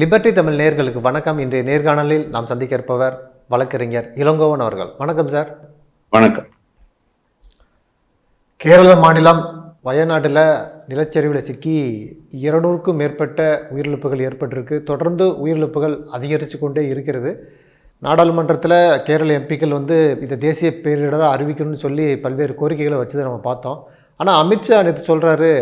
Liberty Tamil நேர்களுக்கு வணக்கம். இன்றைய நேர்காணலில் நாம் சந்திக்க இருப்பவர் வழக்கறிஞர் இளங்கோவன் அவர்கள். வணக்கம் சார் வணக்கம். கேரள மாநிலம் வயநாட்டில் நிலச்சரிவில் சிக்கி இருநூறுக்கும் மேற்பட்ட உயிரிழப்புகள் ஏற்பட்டிருக்கு. தொடர்ந்து உயிரிழப்புகள் அதிகரித்து கொண்டே இருக்கிறது. நாடாளுமன்றத்தில் கேரள எம்பிக்கள் வந்து இதை தேசிய பேரிடராக அறிவிக்கணும்னு சொல்லி பல்வேறு கோரிக்கைகளை வச்சதை நம்ம பார்த்தோம். ஆனால் அமித்ஷா நேற்று சொல்கிறாரு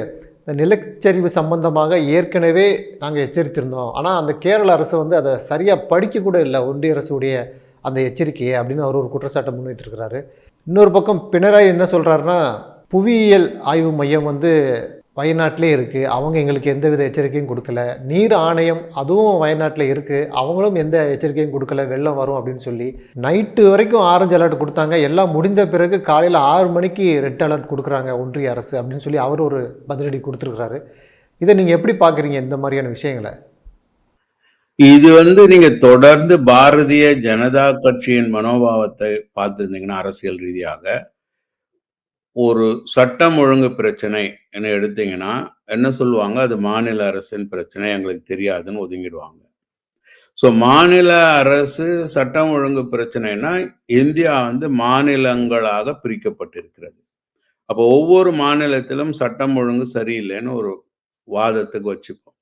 இந்த நிலச்சரிவு சம்பந்தமாக ஏற்கனவே நாங்கள் எச்சரித்திருந்தோம். ஆனால் அந்த கேரள அரசு வந்து அதை சரியாக படிக்க கூட இல்லை ஒன்றிய அரசுடைய அந்த எச்சரிக்கையை அப்படின்னு அவர் ஒரு குற்றச்சாட்டை முன்வைத்திருக்கிறாரு. இன்னொரு பக்கம் பினராயி என்ன சொல்கிறாருன்னா புவியியல் ஆய்வு மையம் வந்து வயநாட்டிலே இருக்குது அவங்க எங்களுக்கு எந்தவித எச்சரிக்கையும் கொடுக்கல. நீர் ஆணையம் அதுவும் வயநாட்டில் இருக்குது அவங்களும் எந்த எச்சரிக்கையும் கொடுக்கல. வெள்ளம் வரும் அப்படின்னு சொல்லி. நைட்டு வரைக்கும் ஆரஞ்சு அலர்ட் கொடுத்தாங்க. எல்லாம் முடிந்த பிறகு காலையில் ஆறு மணிக்கு ரெட் அலர்ட் கொடுக்குறாங்க ஒன்றிய அரசு அப்படின்னு சொல்லி அவர் ஒரு பதிலடி கொடுத்துருக்குறாரு. இதை நீங்கள் எப்படி பார்க்குறீங்க இந்த மாதிரியான விஷயங்களை? இது வந்து நீங்க தொடர்ந்து பாரதிய ஜனதா கட்சியின் மனோபாவத்தை பார்த்துருந்தீங்கன்னா அரசியல் ரீதியாக ஒரு சட்டம் ஒழுங்கு பிரச்சனை என்ன எடுத்தீங்கன்னா என்ன சொல்லுவாங்க? அது மாநில அரசின் பிரச்சனை எங்களுக்கு தெரியாதுன்னு ஒதுங்கிடுவாங்க. ஸோ மாநில அரசு சட்டம் ஒழுங்கு பிரச்சனைனா இந்தியா வந்து மாநிலங்களாக பிரிக்கப்பட்டிருக்கிறது. அப்போ ஒவ்வொரு மாநிலத்திலும் சட்டம் ஒழுங்கு சரியில்லைன்னு ஒரு வாதத்துக்கு வச்சுப்போம்.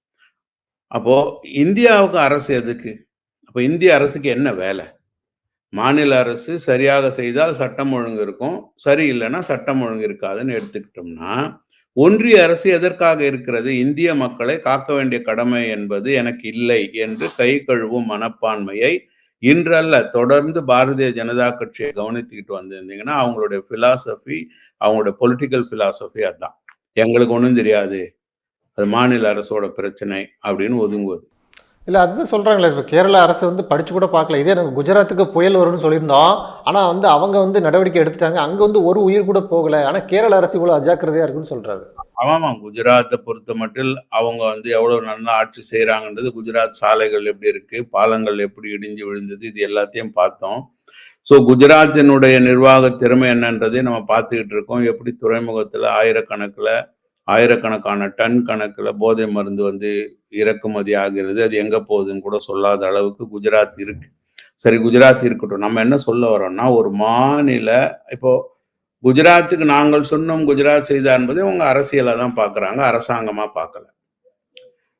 அப்போ இந்தியாவுக்கு அரசு எதுக்கு? அப்போ இந்திய அரசுக்கு என்ன வேலை? மாநில அரசு சரியாக செய்தால் சட்டம் ஒழுங்கு இருக்கும். சரி இல்லைன்னா சட்டம் ஒழுங்கு இருக்காதுன்னு எடுத்துக்கிட்டோம்னா ஒன்றிய அரசு எதற்காக இருக்கிறது? இந்திய மக்களை காக்க வேண்டிய கடமை என்பது எனக்கு இல்லை என்று கை கழுவும் மனப்பான்மையை இன்றல்ல தொடர்ந்து பாரதிய ஜனதா கட்சியை கவனித்துக்கிட்டு வந்திருந்தீங்கன்னா அவங்களுடைய பிலாசபி அவங்களுடைய பொலிட்டிக்கல் பிலாசபி அதான் எங்களுக்கு ஒன்றும் தெரியாது. அது மாநில அரசோட பிரச்சனை அப்படின்னு ஒதுங்குவது. இல்லை அதுதான் சொல்கிறாங்களே இப்போ கேரள அரசு வந்து படித்து கூட பார்க்கல. இதே நாங்கள் குஜராத்துக்கு புயல் வரும்னு சொல்லியிருந்தோம். ஆனால் வந்து அவங்க வந்து நடவடிக்கை எடுத்துட்டாங்க. அங்கே வந்து ஒரு உயிர் கூட போகலை. ஆனால் கேரள அரசு இவ்வளோ அஜாக்கிரதையாக இருக்குன்னு சொல்கிறாரு ஆமாம் குஜராத்தை பொறுத்த மட்டும் அவங்க வந்து எவ்வளோ நல்லா ஆட்சி செய்கிறாங்கன்றது குஜராத் சாலைகள் எப்படி இருக்குது பாலங்கள் எப்படி இடிஞ்சு விழுந்தது இது எல்லாத்தையும் பார்த்தோம். ஸோ குஜராத்தினுடைய நிர்வாக திறமை என்னன்றதை நம்ம பார்த்துக்கிட்டு இருக்கோம். எப்படி துறைமுகத்தில் ஆயிரக்கணக்கில் ஆயிரக்கணக்கான டன் கணக்கில் போதை மருந்து வந்து இறக்குமதி ஆகிறது அது எங்கே போகுதுன்னு கூட சொல்லாத அளவுக்கு குஜராத் இருக்கு. சரி குஜராத் இருக்கட்டும். நம்ம என்ன சொல்ல வரோம்னா ஒரு மாநில இப்போ குஜராத்துக்கு நாங்கள் சொன்னோம் குஜராத் செய்தா என்பதை அவங்க அரசியலை தான் பார்க்குறாங்க அரசாங்கமாக பார்க்கல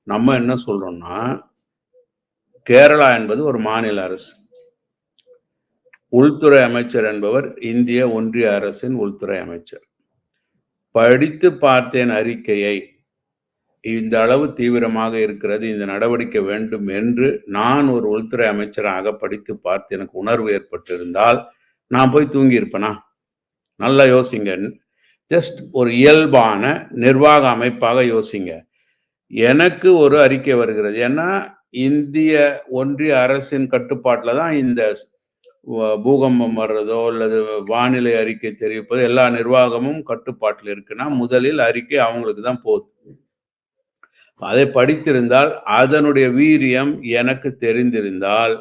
நம்ம என்ன சொல்றோம்னா கேரளா என்பது ஒரு மாநில அரசு. உள்துறை அமைச்சர் என்பவர் இந்திய ஒன்றிய அரசின் உள்துறை அமைச்சர். படித்து பார்த்தேன் அறிக்கையை இந்த அளவு தீவிரமாக இருக்கிறது இந்த நடவடிக்கை வேண்டும் என்று நான் ஒரு உள்துறை அமைச்சராக படித்து பார்த்து எனக்கு உணர்வு ஏற்பட்டிருந்தால் நான் போய் தூங்கியிருப்பேனா? நல்லா யோசிங்க. ஜஸ்ட் ஒரு இயல்பான நிர்வாக அமைப்பாக யோசிங்க. எனக்கு ஒரு அறிக்கை வருகிறது. ஏன்னா இந்திய ஒன்றிய அரசின் கட்டுப்பாட்டில் தான் இந்த பூகம்பம் வர்றதோ அல்லது வானிலை அறிக்கை தெரிவிப்பது எல்லா நிர்வாகமும் கட்டுப்பாட்டில் இருக்குன்னா முதலில் அறிக்கை அவங்களுக்கு தான் போகுது அதை படித்திருந்தால் அதனுடைய வீரியம் எனக்கு தெரிந்திருந்தால்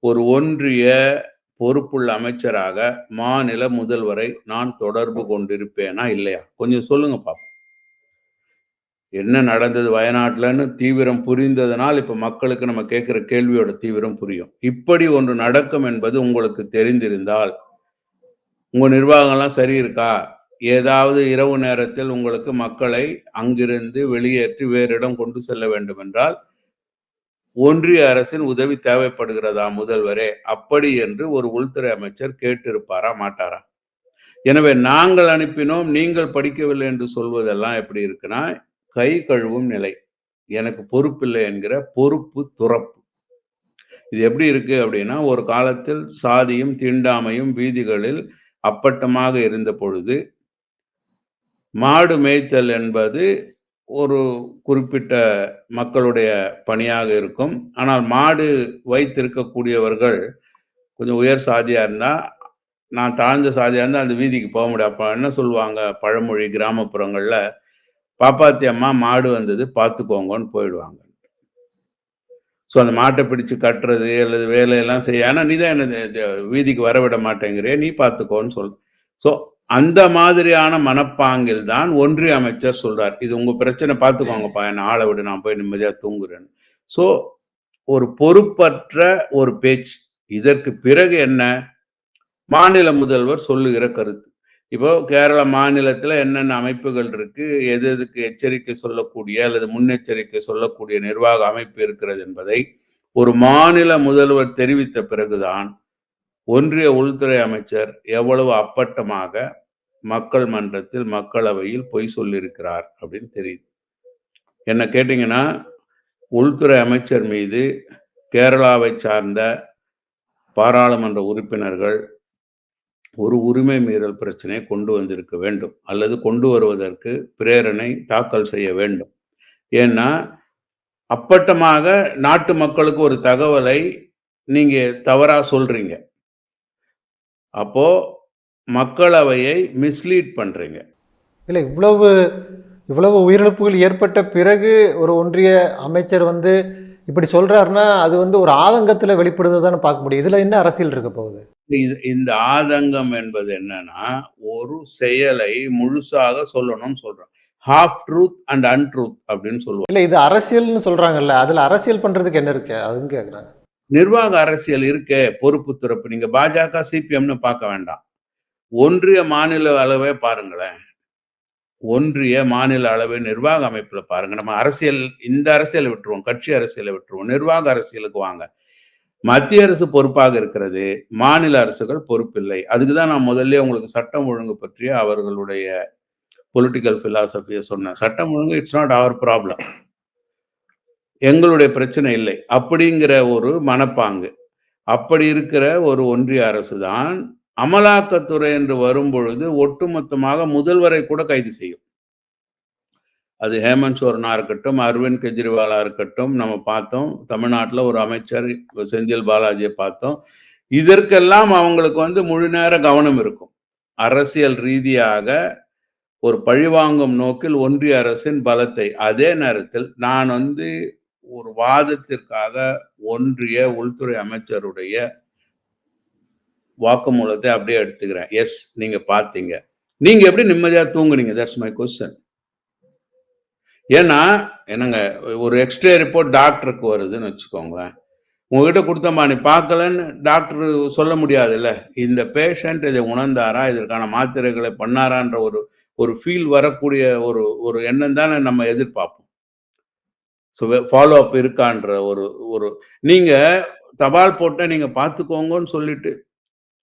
ஒரு ஒன்றிய பொறுப்புள்ள அமைச்சராக மாநில முதல்வரை நான் தொடர்பு கொண்டிருப்பேனா இல்லையா? கொஞ்சம் சொல்லுங்க பாப்போம். என்ன நடந்தது வயநாட்டிலன்னு தீவிரம் புரிந்ததனால் இப்ப மக்களுக்கு நம்ம கேட்கிற கேள்வியோட தீவிரம் புரியும். இப்படி ஒன்று நடக்கும் என்பது உங்களுக்கு தெரிந்திருந்தால் உங்க நிர்வாகம்லாம் சரி இருக்கா ஏதாவது இரவு நேரத்தில் உங்களுக்கு மக்களை அங்கிருந்து வெளியேற்றி வேறு இடம் கொண்டு செல்ல வேண்டும் என்றால் ஒன்றிய அரசின் உதவி தேவைப்படுகிறதா முதல்வரே? அப்படி என்று ஒரு உள்துறை அமைச்சர் கேட்டிருப்பாரா மாட்டாரா? எனவே நாங்கள் அனுப்பினோம் நீங்கள் படிக்கவில்லை என்று சொல்வதெல்லாம் எப்படி இருக்குன்னா கை கழுவும் நிலை. எனக்கு பொறுப்பில்லை என்கிற பொறுப்பு துறப்பு. இது எப்படி இருக்கு அப்படின்னா ஒரு காலத்தில் சாதியும் தீண்டாமையும் வீதிகளில் அப்பட்டமாக இருந்த பொழுது மாடு மேய்த்தல் என்பது ஒரு குறிப்பிட்ட மக்களுடைய பணியாக இருக்கும். ஆனால் மாடு வைத்திருக்கக்கூடியவர்கள் கொஞ்சம் உயர் சாதியாக இருந்தால் நான் தாழ்ந்த சாதியாக இருந்தால் அந்த வீதிக்கு போக முடியும். அப்போ என்ன சொல்லுவாங்க பழமொழி கிராமப்புறங்களில் பாப்பாத்தி அம்மா மாடு வந்தது பார்த்துக்கோங்கன்னு போயிடுவாங்க. ஸோ அந்த மாட்டை பிடிச்சு கட்டுறது அல்லது வேலையெல்லாம் செய்ய ஆனால் நீ தான் என்ன வீதிக்கு வர விட மாட்டேங்கிறிய நீ பார்த்துக்கோன்னு சொல். ஸோ அந்த மாதிரியான மனப்பாங்கில் தான் ஒன்றிய அமைச்சர் சொல்றார். இது உங்க பிரச்சனை பார்த்துக்கோங்கப்பா. என்ன ஆளை விட நான் போய் நிம்மதியா தூங்குறேன்னு. ஸோ ஒரு பொறுப்பற்ற ஒரு பேச்சு. இதற்கு பிறகு என்ன? மாநில முதல்வர் சொல்லுகிற கருத்து. இப்போ கேரள மாநிலத்தில் என்னென்ன அமைப்புகள் இருக்கு எது எதுக்கு எச்சரிக்கை சொல்லக்கூடிய அல்லது முன்னெச்சரிக்கை சொல்லக்கூடிய நிர்வாக அமைப்பு இருக்கிறது என்பதை ஒரு மாநில முதல்வர் தெரிவித்த பிறகுதான் ஒன்றிய உள்துறை அமைச்சர் எவ்வளவு அப்பட்டமாக மக்கள் மன்றத்தில் மக்களவையில் பொய் சொல்லியிருக்கிறார் அப்படின்னு தெரியுது. என்ன கேட்டீங்கன்னா உள்துறை அமைச்சர் மீது கேரளாவை சார்ந்த பாராளுமன்ற உறுப்பினர்கள் ஒரு உரிமை மீறல் பிரச்சனையை கொண்டு வந்திருக்க வேண்டும். அல்லது கொண்டு வருவதற்கு பிரேரணை தாக்கல் செய்ய வேண்டும். ஏன்னா அப்பட்டமாக நாட்டு மக்களுக்கு ஒரு தகவலை நீங்கள் தவறாக சொல்றீங்க. அப்போது மக்களவையை மிஸ்லீட் பண்றீங்க. இல்லை இவ்வளவு இவ்வளவு உயிரிழப்புகள் ஏற்பட்ட பிறகு ஒரு ஒன்றிய அமைச்சர் வந்து இப்படி சொல்றாருன்னா அது வந்து ஒரு ஆதங்கத்தில் வெளிப்படுது தானே பார்க்க முடியும். இதில் என்ன அரசியல் இருக்க போகுது? இது இந்த ஆதங்கம் என்பது என்னன்னா ஒரு செயலை முழுசாக சொல்லணும்னு சொல்றோம் ஹாஃப் ட்ரூத் அண்ட் அன்ட்ரூத் அப்படின்னு சொல்லுவாங்க. இல்லை இது அரசியல்னு சொல்றாங்கல்ல அதில் அரசியல் பண்றதுக்கு என்ன இருக்கு? அதுவும் கேட்குறாங்க நிர்வாக அரசியல் இருக்கே பொறுப்பு துறப்பு. நீங்க பாஜக சிபிஎம்னு பார்க்க வேண்டாம். ஒன்றிய மாநில அளவே பாருங்களேன். ஒன்றிய மாநில அளவு நிர்வாக அமைப்பில் பாருங்க. நம்ம அரசியல் இந்த அரசியலை விட்டுருவோம் கட்சி அரசியலை விட்டுருவோம் நிர்வாக அரசியலுக்கு வாங்க. மத்திய அரசு பொறுப்பாக இருக்கிறது மாநில அரசுகள் பொறுப்பில்லை. அதுக்கு தான் நான் முதல்ல உங்களுக்கு சட்டம் ஒழுங்கு பற்றிய அவர்களுடைய பொலிட்டிக்கல் பிலாசபியை சொன்னேன். சட்டம் ஒழுங்கு இட்ஸ் நாட் அவர் ப்ராப்ளம் எங்களுடைய பிரச்சனை இல்லை. அப்படிங்கிற ஒரு மனப்பாங்கு. அப்படி இருக்கிற ஒரு ஒன்றிய அரசு தான் அமலாக்கத்துறை என்று வரும்பொழுது ஒட்டுமொத்தமாக முதல்வரை கூட கைது செய்யும். அது ஹேமந்த் சோரனா இருக்கட்டும் அரவிந்த் கெஜ்ரிவாலா இருக்கட்டும் நம்ம பார்த்தோம். தமிழ்நாட்டில் ஒரு அமைச்சர் செந்தில் பாலாஜியை பார்த்தோம். இதற்கெல்லாம் அவங்களுக்கு வந்து முழு நேர கவனம் இருக்கும். அரசியல் ரீதியாக ஒரு பழிவாங்கும் நோக்கில் ஒன்றிய அரசின் பலத்தை அதே நேரத்தில் நான் வந்து ஒரு வாதத்திற்காக ஒன்றிய உள்துறை அமைச்சருடைய வாக்குமூலத்தை அப்படியே எடுத்துக்கிறேன். எஸ் நீங்க பார்த்தீங்க. நீங்க எப்படி நிம்மதியா தூங்குனீங்க? தட்ஸ் மை கொஸ்டின் ஏன்னா என்னங்க ஒரு எக்ஸ்ரே ரிப்போர்ட் டாக்டருக்கு வருதுன்னு வச்சுக்கோங்களேன். உங்ககிட்ட கொடுத்தம்மா நீ பார்க்கலன்னு டாக்டர் சொல்ல முடியாதுல்ல? இந்த பேஷண்ட் இதை உணர்ந்தாரா? இதற்கான மாத்திரைகளை பண்ணாரான்ற ஒரு ஒரு ஃபீல் வரக்கூடிய ஒரு ஒரு எண்ணம் தானே நம்ம எதிர்பார்ப்போம். ஸோ ஃபாலோ அப் இருக்கான்ற ஒரு ஒரு நீங்கள் தபால் போட்ட நீங்கள் பார்த்துக்கோங்கன்னு சொல்லிட்டு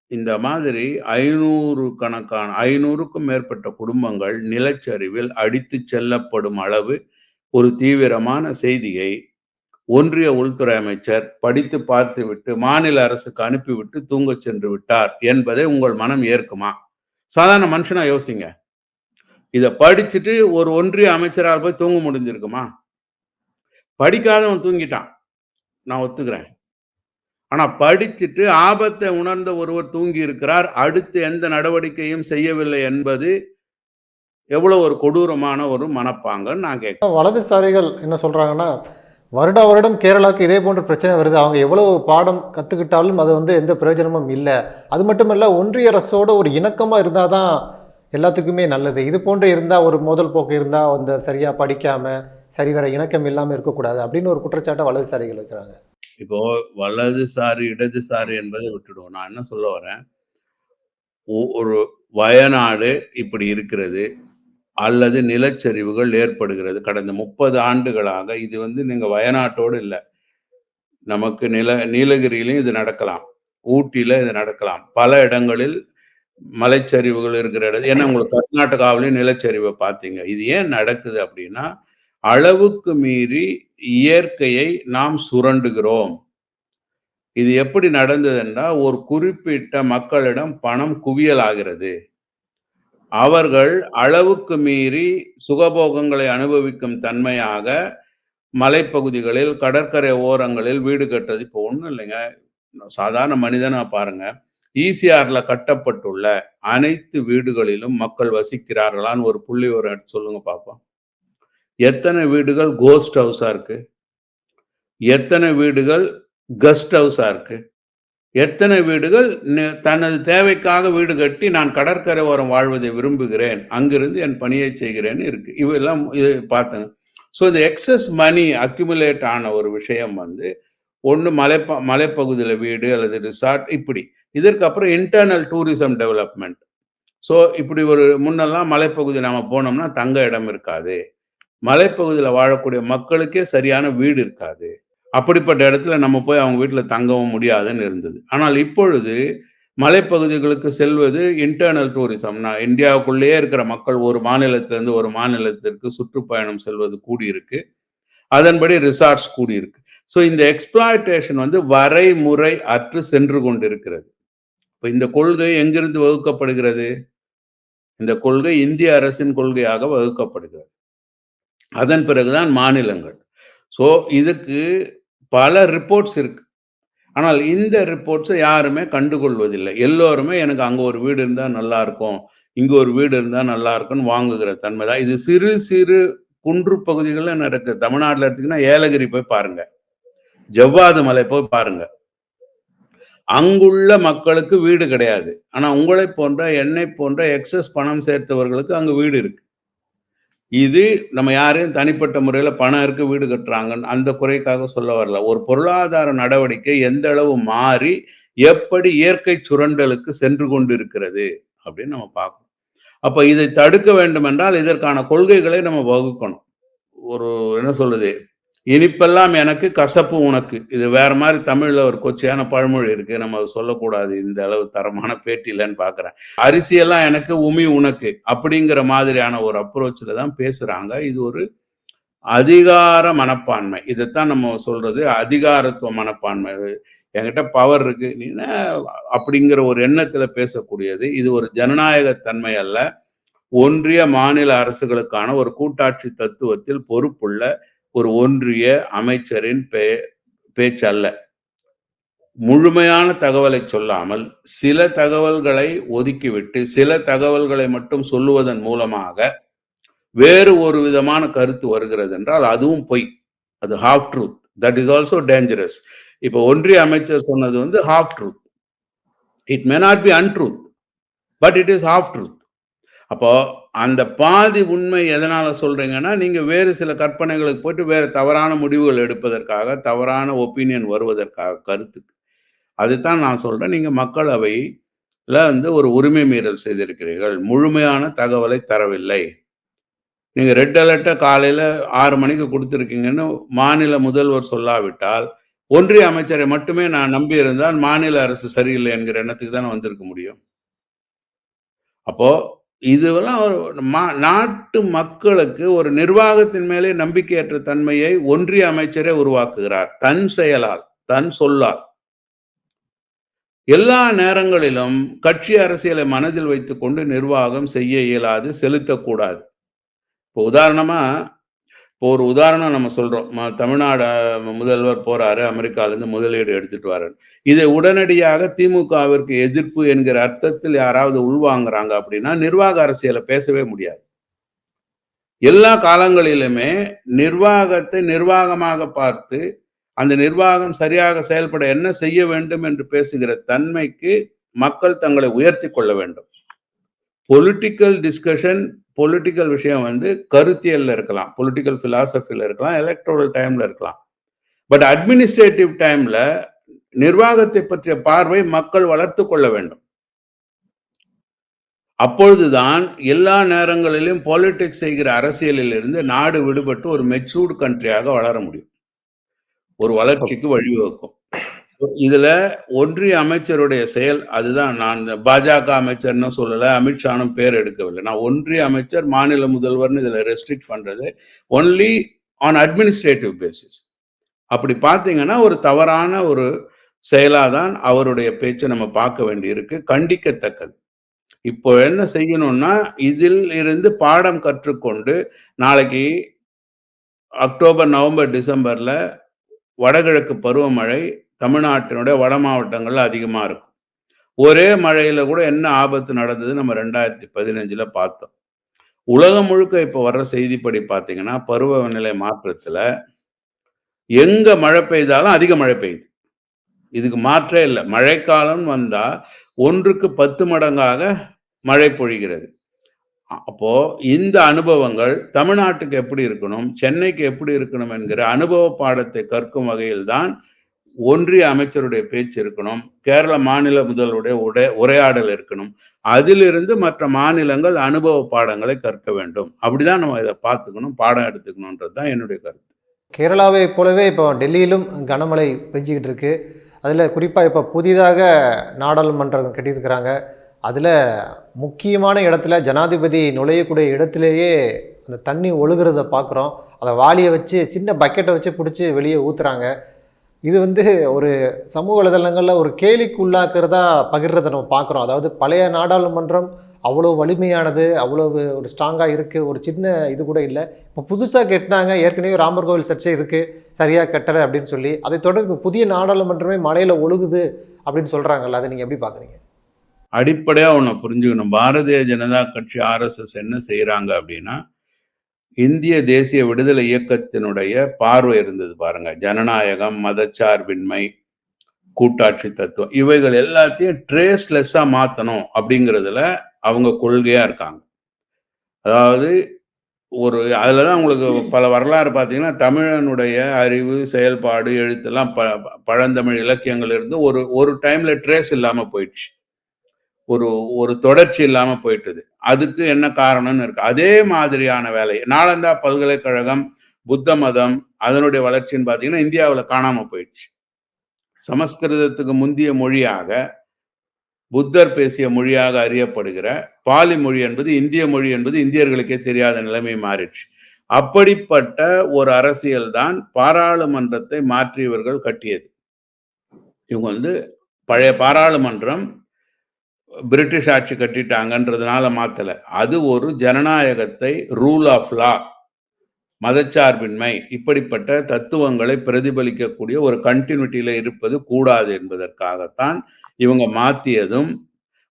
இந்த மாதிரி ஐநூறு கணக்கான ஐநூறுக்கும் மேற்பட்ட குடும்பங்கள் நிலச்சரிவில் அடித்து செல்லப்படும் அளவு ஒரு தீவிரமான செய்தியை ஒன்றிய உள்துறை அமைச்சர் படித்து பார்த்துவிட்டு மாநில அரசுக்கு அனுப்பிவிட்டு தூங்கச் சென்று விட்டார் என்பதை உங்கள் மனம் ஏற்குமா? சாதாரண மனுஷனா யோசிங்க. இதை படிச்சுட்டு ஒரு ஒன்றிய அமைச்சரால் போய் தூங்க முடிஞ்சிருக்குமா? படிக்காதவன் தூங்கிட்டான். நான் ஒத்துக்கிறேன். ஆனா படிச்சுட்டு ஆபத்தை உணர்ந்த ஒருவர் தூங்கி இருக்கிறார். அடுத்து எந்த நடவடிக்கையும் செய்யவில்லை என்பது எவ்வளவு ஒரு கொடூரமான ஒரு மனப்பாங்கன்னு நான் கேட்க வலதுசாரிகள் என்ன சொல்றாங்கன்னா வருடா வருடம் கேரளாவுக்கு இதே போன்ற பிரச்சனை வருது. அவங்க எவ்வளவு பாடம் கற்றுக்கிட்டாலும் அது வந்து எந்த பிரயோஜனமும் இல்லை. அது மட்டும் இல்ல ஒன்றிய அரசோட ஒரு இணக்கமாக இருந்தால் தான் எல்லாத்துக்குமே நல்லது. இது போன்று இருந்தால் ஒரு மோதல் போக்கு இருந்தால் அந்த சரியாக படிக்காமல் சரிவர இணக்கம் இல்லாமல் இருக்கக்கூடாது அப்படின்னு ஒரு குற்றச்சாட்டை வலதுசாரிகள் வைக்கிறாங்க. இப்போ வலதுசாரி இடதுசாரி என்பதை விட்டுடுவோம். நான் என்ன சொல்ல வரேன்? ஒரு வயநாடு இப்படி இருக்கிறது. அல்லது நிலச்சரிவுகள் ஏற்படுகிறது. கடந்த முப்பது ஆண்டுகளாக இது வந்து நீங்கள் வயநாட்டோடு இல்லை. நமக்கு நில நீலகிரியிலையும் இது நடக்கலாம். ஊட்டியில இது நடக்கலாம். பல இடங்களில் மலைச்சரிவுகள் இருக்கிற இடம் ஏன்னா உங்களுக்கு கர்நாடகாவிலையும் நிலச்சரிவை பார்த்தீங்க. இது ஏன் நடக்குது அப்படின்னா அளவுக்கு மீறி இயற்கையை நாம் சுரண்டுகிறோம். இது எப்படி நடந்தது என்றால் ஒரு குறிப்பிட்ட மக்களிடம் பணம் குவியலாகிறது. அவர்கள் அளவுக்கு மீறி சுகபோகங்களை அனுபவிக்கும் தன்மையாக மலைப்பகுதிகளில் கடற்கரை ஓரங்களில் வீடு கட்டுறது இப்போ ஒன்றும் இல்லைங்க. சாதாரண மனிதனாக பாருங்க. ஈசிஆர்ல கட்டப்பட்டுள்ள அனைத்து வீடுகளிலும் மக்கள் வசிக்கிறார்களான்னு ஒரு புள்ளி ஒரு சொல்லுங்க பார்ப்போம் எத்தனை வீடுகள் கோஸ்ட் ஹவுஸாக இருக்குது எத்தனை வீடுகள் கெஸ்ட் ஹவுஸாக இருக்குது எத்தனை வீடுகள் தனது தேவைக்காக வீடு கட்டி நான் கடற்கரை ஓரம் வாழ்வதை விரும்புகிறேன் அங்கிருந்து என் பணியை செய்கிறேன்னு இருக்கு. இவெல்லாம் இது பார்த்தேங்க ஸோ இந்த எக்ஸஸ் மணி அக்யூமுலேட் ஆன ஒரு விஷயம் வந்து ஒன்று மலைப்ப மலைப்பகுதியில் வீடு அல்லது ரிசார்ட் இப்படி. இதற்கப்புறம் இன்டர்னல் டூரிசம் டெவலப்மெண்ட் ஸோ இப்படி ஒரு முன்னெல்லாம் மலைப்பகுதி நம்ம போனோம்னா தங்க இடம் இருக்காது. மலைப்பகுதியில் வாழக்கூடிய மக்களுக்கே சரியான வீடு இருக்காது. அப்படிப்பட்ட இடத்துல நம்ம போய் அவங்க வீட்டில் தங்கவும் முடியாதுன்னு இருந்தது. ஆனால் இப்பொழுது மலைப்பகுதிகளுக்கு செல்வது இன்டர்னல் டூரிசம் நான் இந்தியாவுக்குள்ளேயே இருக்கிற மக்கள் ஒரு மாநிலத்திலேருந்து ஒரு மாநிலத்திற்கு சுற்றுப்பயணம் செல்வது கூடியிருக்கு. அதன்படி ரிசார்ட்ஸ் கூடியிருக்கு. ஸோ இந்த எக்ஸ்பிளாய்டேஷன் வந்து வரைமுறை அற்று சென்று கொண்டிருக்கிறது. இப்போ இந்த கொள்கை எங்கிருந்து வகுக்கப்படுகிறது? இந்த கொள்கை இந்திய அரசின் கொள்கையாக வகுக்கப்படுகிறது. அதன் பிறகுதான் மாநிலங்கள். ஸோ இதுக்கு பல ரிப்போர்ட்ஸ் இருக்கு. ஆனால் இந்த ரிப்போர்ட்ஸை யாருமே கண்டுகொள்வதில்லை. எல்லோருமே எனக்கு அங்கே ஒரு வீடு இருந்தால் நல்லா இருக்கும் இங்கே ஒரு வீடு இருந்தால் நல்லா இருக்கும்னு வாங்குகிற தன்மை தான். இது சிறு சிறு குன்று பகுதிகளில் நடக்கு. தமிழ்நாட்டில் எடுத்தீங்கன்னா ஏலகிரி போய் பாருங்க. ஜவ்வாது மலை போய் பாருங்க. அங்குள்ள மக்களுக்கு வீடு கிடையாது. ஆனால் உங்களை போன்ற என்னை போன்ற எக்ஸஸ் பணம் சேர்த்தவர்களுக்கு அங்கே வீடு இருக்கு. இது நம்ம யாரையும் தனிப்பட்ட முறையில் பணம் இருக்கு வீடு கட்டுறாங்கன்னு அந்த குறைக்காக சொல்ல வரல. ஒரு பொருளாதார நடவடிக்கை எந்த அளவு மாறி எப்படி இயற்கை சுரண்டலுக்கு சென்று கொண்டு இருக்கிறது அப்படின்னு நம்ம பார்க்கணும். அப்போ இதை தடுக்க வேண்டும் என்றால் இதற்கான கொள்கைகளை நம்ம வகுக்கணும். ஒரு என்ன சொல்லுது? இனிப்பெல்லாம் எனக்கு கசப்பு உனக்கு. இது வேற மாதிரி தமிழ்ல ஒரு கொச்சையான பழமொழி இருக்கு. நம்ம அதை சொல்லக்கூடாது. இந்த அளவு தரமான பேட்டி இல்லைன்னு பாக்குறேன். அரிசியெல்லாம் எனக்கு உமி உனக்கு அப்படிங்கிற மாதிரியான ஒரு அப்ரோச்சில் தான் பேசுறாங்க. இது ஒரு அதிகார மனப்பான்மை. இதைத்தான் நம்ம சொல்றது அதிகாரத்துவ மனப்பான்மை. என்கிட்ட பவர் இருக்கு. நீ என்ன அப்படிங்கிற ஒரு எண்ணத்துல பேசக்கூடியது. இது ஒரு ஜனநாயக தன்மை அல்ல. ஒன்றிய மாநில அரசுகளுக்கான ஒரு கூட்டாட்சி தத்துவத்தில் பொறுப்புள்ள ஒரு ஒன்றிய அமைச்சரின் பே பேச்சல்ல. முழுமையான தகவலை சொல்லாமல் சில தகவல்களை ஒதுக்கிவிட்டு சில தகவல்களை மட்டும் சொல்லுவதன் மூலமாக வேறு ஒரு விதமான கருத்து வருகிறது என்றால் அதுவும் பொய். அது half truth that is also dangerous இப்போ ஒன்றிய அமைச்சர் சொன்னது வந்து half truth it may not be untruth but it is half truth அப்போ அந்த பாதி உண்மை எதனால் சொல்கிறீங்கன்னா நீங்கள் வேறு சில கற்பனைகளுக்கு போயிட்டு வேறு தவறான முடிவுகள் எடுப்பதற்காக தவறான ஒப்பீனியன் வருவதற்காக கருத்துக்கு அதுதான் நான் சொல்கிறேன் நீங்கள் மக்களவையில் வந்து ஒரு உரிமை மீறல் செய்திருக்கிறீர்கள். முழுமையான தகவலை தரவில்லை. நீங்கள் ரெட் அலர்ட்டை காலையில் ஆறு மணிக்கு கொடுத்துருக்கீங்கன்னு மாநில முதல்வர் சொல்லாவிட்டால் ஒன்றிய அமைச்சரை மட்டுமே நான் நம்பி இருந்தால் மாநில அரசு சரியில்லை என்கிற எண்ணத்துக்கு தானே வந்திருக்க முடியும்? அப்போது இதுவெல்லாம் ஒரு நாட்டு மக்களுக்கு ஒரு நிர்வாகத்தின் மேலே நம்பிக்கையற்ற தன்மையை ஒன்றிய அமைச்சரே உருவாக்குகிறார். தன் செயலால் தன் சொல்லால். எல்லா நேரங்களிலும் கட்சி அரசியலை மனதில் வைத்துக்கொண்டு நிர்வாகம் செய்ய இயலாது செலுத்தக்கூடாது. இப்போ உதாரணமாக இப்போ ஒரு உதாரணம் நம்ம சொல்றோம். தமிழ்நாடு முதல்வர் போறாரு அமெரிக்காலேருந்து முதலீடு எடுத்துட்டு வராரு. இதை உடனடியாக திமுகவிற்கு எதிர்ப்பு என்கிற அர்த்தத்தில் யாராவது உள்வாங்குறாங்க அப்படின்னா நிர்வாக அரசியலை பேசவே முடியாது. எல்லா காலங்களிலுமே நிர்வாகத்தை நிர்வாகமாக பார்த்து அந்த நிர்வாகம் சரியாக செயல்பட என்ன செய்ய வேண்டும் என்று பேசுகிற தன்மைக்கு மக்கள் தங்களை உயர்த்தி கொள்ள வேண்டும். பொலிட்டிக்கல் டிஸ்கஷன் பொலிட்டிக்கல் விஷயம் வந்து கருத்தியல்ல இருக்கலாம். பொலிட்டிக்கல் பிலாசபியில் இருக்கலாம். எலக்ட்ரல் டைம்ல இருக்கலாம். பட் அட்மினிஸ்ட்ரேட்டிவ் டைம்ல நிர்வாகத்தை பற்றிய பார்வை மக்கள் வளர்த்து கொள்ள வேண்டும். அப்பொழுதுதான் எல்லா நேரங்களிலும் பாலிடிக்ஸ் செய்கிற அரசியலில் இருந்து நாடு விடுபட்டு ஒரு மெச்சூர்டு கண்ட்ரியாக வளர முடியும். ஒரு வளர்ச்சிக்கு வழிவகுக்கும். இதுல ஒன்றிய அமைச்சருடைய செயல் அதுதான். நான் பாஜக அமைச்சர்னு சொல்லல அமித்ஷானும் பேர் எடுக்கவில்லை. நான் ஒன்றிய அமைச்சர் மாநில முதல்வர்னு இதுல ரெஸ்ட்ரிக்ட் பண்றது. ஒன்லி ஆன் அட்மினிஸ்ட்ரேட்டிவ் பேசிஸ் அப்படி பார்த்தீங்கன்னா ஒரு தவறான ஒரு செயலாதான் அவருடைய பேச்சை நம்ம பார்க்க வேண்டியிருக்கு. கண்டிக்கத்தக்கது. இப்போ என்ன செய்யணும்னா இதில் இருந்து பாடம் கற்றுக்கொண்டு நாளைக்கு அக்டோபர் நவம்பர் டிசம்பர்ல வடகிழக்கு பருவமழை தமிழ்நாட்டினுடைய வட மாவட்டங்கள்ல அதிகமா இருக்கும். ஒரே மழையில கூட என்ன ஆபத்து நடந்தது நம்ம ரெண்டாயிரத்தி பதினஞ்சுல பார்த்தோம். உலகம் முழுக்க இப்போ வர்ற செய்திப்படி பார்த்தீங்கன்னா பருவநிலை மாற்றத்துல எங்க மழை பெய்தாலும் அதிக மழை பெய்யுது. இதுக்கு மாற்றே இல்லை. மழைக்காலம் வந்தா ஒன்றுக்கு பத்து மடங்காக மழை பொழிகிறது. அப்போ இந்த அனுபவங்கள் தமிழ்நாட்டுக்கு எப்படி இருக்கணும் சென்னைக்கு எப்படி இருக்கணும் என்கிற அனுபவ பாடத்தை கற்கும் வகையில்தான் ஒன்றிய அமைச்சருடைய பேச்சு இருக்கணும் கேரள மாநில முதல்வருடைய உடை உரையாடல் இருக்கணும் அதிலிருந்து மற்ற மாநிலங்கள் அனுபவ பாடங்களை கற்க வேண்டும். அப்படிதான் நம்ம இதை பார்த்துக்கணும் பாடம் எடுத்துக்கணுன்றது தான் என்னுடைய கருத்து. கேரளாவை போலவே இப்போ டெல்லியிலும் கனமழை பெஞ்சிக்கிட்டு இருக்கு. அதில் குறிப்பாக இப்போ புதிதாக நாடாளுமன்றம் கட்டியிருக்கிறாங்க. அதில் முக்கியமான இடத்துல ஜனாதிபதி நுழையக்கூடிய இடத்துலையே அந்த தண்ணி ஒழுகிறத பார்க்குறோம். அதை வாளியை வச்சு சின்ன பக்கெட்டை வச்சு பிடிச்சி வெளியே ஊற்றுறாங்க இது வந்து ஒரு சமூக வலைதளங்களில் ஒரு கேலிக்கு உள்ளாக்குறதா பகிர்றதை நம்ம பார்க்குறோம். அதாவது பழைய நாடாளுமன்றம் அவ்வளோ வலிமையானது அவ்வளோ ஒரு ஸ்ட்ராங்காக இருக்குது ஒரு சின்ன இது கூட இல்லை. இப்போ புதுசாக கட்டினாங்க ஏற்கனவே ராமர் கோவில் சர்ச்சை இருக்குது சரியாக கட்டலை அப்படின்னு சொல்லி அதை தொடர்ந்து புதிய நாடாளுமன்றமே மழையில் ஒழுகுது அப்படின்னு சொல்கிறாங்கல்ல அதை நீங்கள் எப்படி பார்க்குறீங்க? அடிப்படையாக ஒன்று புரிஞ்சுக்கணும். பாரதிய ஜனதா கட்சி ஆர்எஸ்எஸ் என்ன செய்கிறாங்க அப்படின்னா இந்திய தேசிய விடுதலை இயக்கத்தினுடைய பார்வை இருந்தது பாருங்க. ஜனநாயகம் மதச்சார்பின்மை கூட்டாட்சி தத்துவம் இவைகள் எல்லாத்தையும் ட்ரேஸ்லெஸ்ஸா மாத்தணும் அப்படிங்கிறதுல அவங்க கொள்கையா இருக்காங்க. அதாவது ஒரு அதில் தான் உங்களுக்கு பல வரலாறு பார்த்தீங்கன்னா தமிழனுடைய அறிவு செயல்பாடு எழுத்தெல்லாம் ப பழந்தமிழ் இலக்கியங்கள் இருந்து ஒரு ஒரு டைம்ல ட்ரேஸ் இல்லாம போயிடுச்சு. ஒரு ஒரு தொடர்ச்சி இல்லாமல் போயிட்டுது. அதுக்கு என்ன காரணம்னு இருக்கு. அதே மாதிரியான வேலை நாளந்தா பல்கலைக்கழகம் புத்த மதம் அதனுடைய வளர்ச்சின்னு பார்த்தீங்கன்னா இந்தியாவில் காணாமல் போயிடுச்சு. சமஸ்கிருதத்துக்கு முந்திய மொழியாக புத்தர் பேசிய மொழியாக அறியப்படுகிற பாலி மொழி என்பது இந்திய மொழி என்பது இந்தியர்களுக்கே தெரியாத நிலைமை மாறிடுச்சு. அப்படிப்பட்ட ஒரு அரசியல்தான் பாராளுமன்றத்தை மாற்றியவர்கள் கட்டியது. இவங்க வந்து பழைய பாராளுமன்றம் பிரிட்டிஷ் ஆட்சி கட்டிட்டாங்கன்றதுனால மாற்றலை அது ஒரு ஜனநாயகத்தை ரூல் ஆஃப் லா மதச்சார்பின்மை இப்படிப்பட்ட தத்துவங்களை பிரதிபலிக்கக்கூடிய ஒரு கண்டினியூட்டியில் இருப்பது கூடாது என்பதற்காகத்தான் இவங்க மாற்றியதும்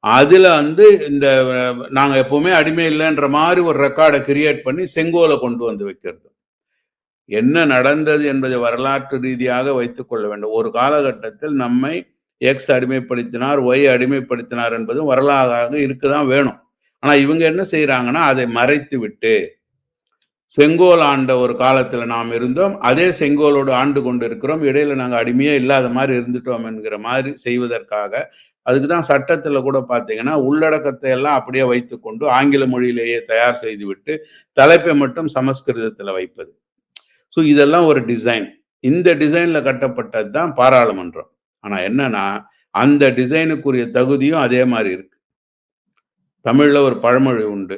அதில் வந்து இந்த நாங்கள் எப்பவுமே அடிமை இல்லைன்ற மாதிரி ஒரு ரெக்கார்டை கிரியேட் பண்ணி செங்கோலை கொண்டு வந்து வைக்கிறது. என்ன நடந்தது என்பதை வரலாற்று ரீதியாக வைத்துக்கொள்ள வேண்டும். ஒரு காலகட்டத்தில் நம்மை எக்ஸ் அடிமைப்படுத்தினார் ஒய் அடிமைப்படுத்தினார் என்பது வரலாறாக இருக்கதான் வேணும். ஆனால் இவங்க என்ன செய்கிறாங்கன்னா அதை மறைத்து விட்டு செங்கோல் ஆண்ட ஒரு காலத்தில் நாம் இருந்தோம் அதே செங்கோலோடு ஆண்டு கொண்டு இருக்கிறோம் இடையில நாங்கள் அடிமையே இல்லாத மாதிரி இருந்துட்டோம் என்கிற மாதிரி செய்வதற்காக அதுக்கு தான் சட்டத்தில் கூட பார்த்தீங்கன்னா உள்ளடக்கத்தை எல்லாம் அப்படியே வைத்துக்கொண்டு ஆங்கில மொழியிலேயே தயார் செய்து விட்டு தலைப்பை மட்டும் சமஸ்கிருதத்தில் வைப்பது. ஸோ இதெல்லாம் ஒரு டிசைன் இந்த டிசைனில் கட்டப்பட்டது தான் பாராளுமன்றம். ஆனால் என்னன்னா அந்த டிசைனுக்குரிய தகுதியும் அதே மாதிரி இருக்கு. தமிழில் ஒரு பழமொழி உண்டு.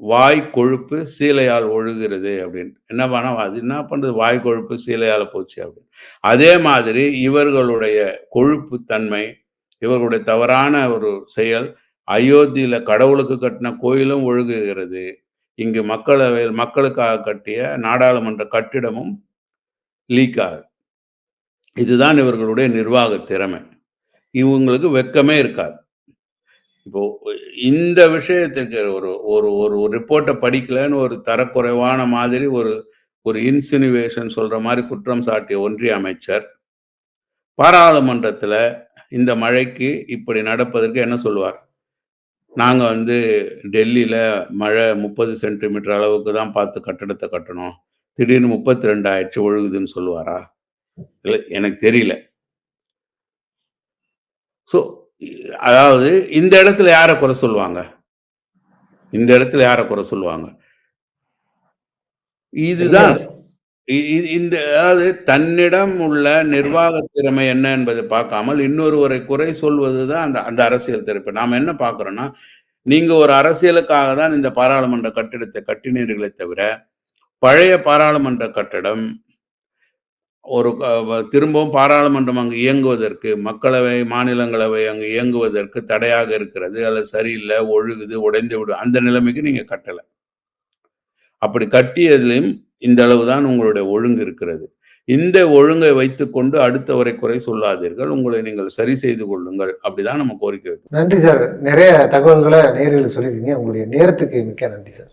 வாய் கொழுப்பு சீலையால் ஒழுகிறது அப்படின்னு. என்ன பண்ணா அது என்ன பண்ணுறது வாய் கொழுப்பு சீலையால் போச்சு அப்படின்னு. அதே மாதிரி இவர்களுடைய கொழுப்பு தன்மை இவர்களுடைய தவறான ஒரு செயல் அயோத்தியில் கடவுளுக்கு கட்டின கோயிலும் ஒழுகுகிறது. இங்கு மக்களவை மக்களுக்காக கட்டிய நாடாளுமன்ற கட்டிடமும் லீக் ஆகுது. இதுதான் இவர்களுடைய நிர்வாக திறமை. இவங்களுக்கு வெக்கமே இருக்காது. இப்போ இந்த விஷயத்துக்கு ஒரு ஒரு ஒரு ரிப்போர்ட்டை படிக்கலன்னு ஒரு தரக்குறைவான மாதிரி ஒரு ஒரு இன்சினிவேஷன் சொல்ற மாதிரி குற்றம் சாட்டிய ஒன்றிய அமைச்சர் பாராளுமன்றத்தில் இந்த மழைக்கு இப்படி நடப்பதற்கு என்ன சொல்லுவார்? நாங்கள் வந்து டெல்லியில் மழை முப்பது சென்டிமீட்டர் அளவுக்கு தான் பார்த்து கட்டடத்தை கட்டணும். திடீர்னு முப்பத்தி ரெண்டு ஆயிடுச்சு ஒழுகுதுன்னு சொல்லுவாரா? இல்லை எனக்கு தெரியல. ஸோ அதாவது இந்த இடத்துல யாரை குறை சொல்லுவாங்க? இந்த இடத்துல யாரை குறை சொல்லுவாங்க? இதுதான். இந்த அதாவது தன்னிடம் உள்ள நிர்வாக திறமை என்ன என்பதை பார்க்காமல் இன்னொருவரை குறை சொல்வதுதான் அந்த அந்த அரசியல் திறப்பு. நாம என்ன பார்க்குறோன்னா நீங்க ஒரு அரசியலுக்காக தான் இந்த பாராளுமன்ற கட்டிடத்தை கட்டினீர்களே தவிர பழைய பாராளுமன்ற கட்டடம் ஒரு திரும்பவும் பாராளுமன்றம் அங்கு இயங்குவதற்கு மக்களவை மாநிலங்களவை அங்கு இயங்குவதற்கு தடையாக இருக்கிறது. அல்லது சரியில்லை ஒழுகுது உடைந்து விடும் அந்த நிலைமைக்கு நீங்க கட்டலை. அப்படி கட்டியதிலும் இந்த அளவு தான் உங்களுடைய ஒழுங்கு இருக்கிறது. இந்த ஒழுங்கை வைத்துக்கொண்டு அடுத்தவரை குறை சொல்லாதீர்கள். உங்களை நீங்கள் சரி செய்து கொள்ளுங்கள். அப்படிதான் நம்ம கோரிக்கை நன்றி சார். நிறைய தகவல்களை நேர்களுக்கு சொல்லியிருக்கீங்க. உங்களுடைய நேரத்துக்கு மிக்க நன்றி சார்.